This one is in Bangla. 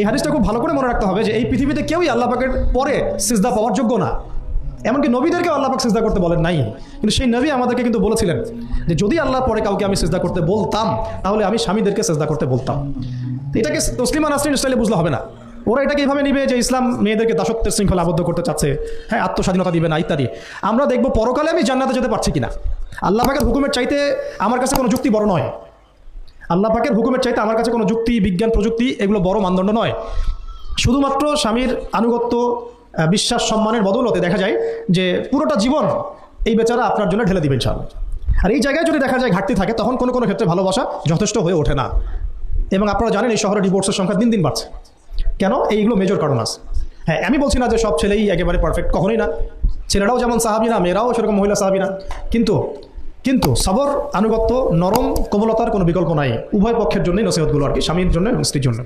এই হাদিসটা খুব ভালো করে মনে রাখতে হবে যে এই পৃথিবীতে কেউই আল্লাহ পাকের পরে সিজদা পাওয়ার যোগ্য না। এমনকি নবীদেরকেও আল্লাহ পাক সিজদা করতে বলেন নাই। কিন্তু সেই নবী আমাদেরকে কিন্তু বলেছিলেন যে যদি আল্লাহ পরে কাউকে আমি সিজদা করতে বলতাম, তাহলে আমি স্বামীদেরকে সিজদা করতে বলতাম। এটাকে তসলিমা নাসরিন স্টাইলে বুঝলে হবে না। ওরা এটাকে এইভাবে নিবে যে ইসলাম মেয়েদেরকে দাসত্বের শৃঙ্খলা আবদ্ধ করতে চাচ্ছে। হ্যাঁ আত্মস্বাধীনতা দিবে না, ইত্যাদি। আমরা দেখব পরকালে আমি জান্নাতে যেতে পারছি কিনা। আল্লাহ পাকের হুকুমের চাইতে আমার কাছে কোনো যুক্তি বড় নয়। আল্লাহ পাকের হুকুমের চাইতে আমার কাছে কোনো যুক্তি, বিজ্ঞান, প্রযুক্তি এগুলো বড় মানদণ্ড নয়। শুধুমাত্র স্বামীর আনুগত্য বিশ্বাস, সম্মানের বদৌলতে দেখা যায় যে পুরোটা জীবন এই বেচারা আপনার জন্য ঢেলে দিবেন সামনে আর এই জায়গায় যদি দেখা যায় ঘাটতি থাকে, তখন কোনো কোনো ক্ষেত্রে ভালোবাসা যথেষ্ট হয়ে ওঠে না। এবং আপনারা জানেন এই শহরে ডিভোর্সের সংখ্যা দিন দিন বাড়ছে। কেন? এইগুলো মেজর কারণ আছে। হ্যাঁ আমি বলছি না যে সব ছেলেই একেবারে পারফেক্ট কখনোই না। ছেলেরাও যেমন সাহাবি না, মেয়েরাও সেরকম মহিলা সাহাবি না। কিন্তু কিন্তু সবর, আনুগত্য, নরম, কোমলতার কোনো বিকল্প নাই। উভয় পক্ষের জন্যই নসিহতগুলো আর কি, স্বামীর জন্য এবং স্ত্রীর জন্য।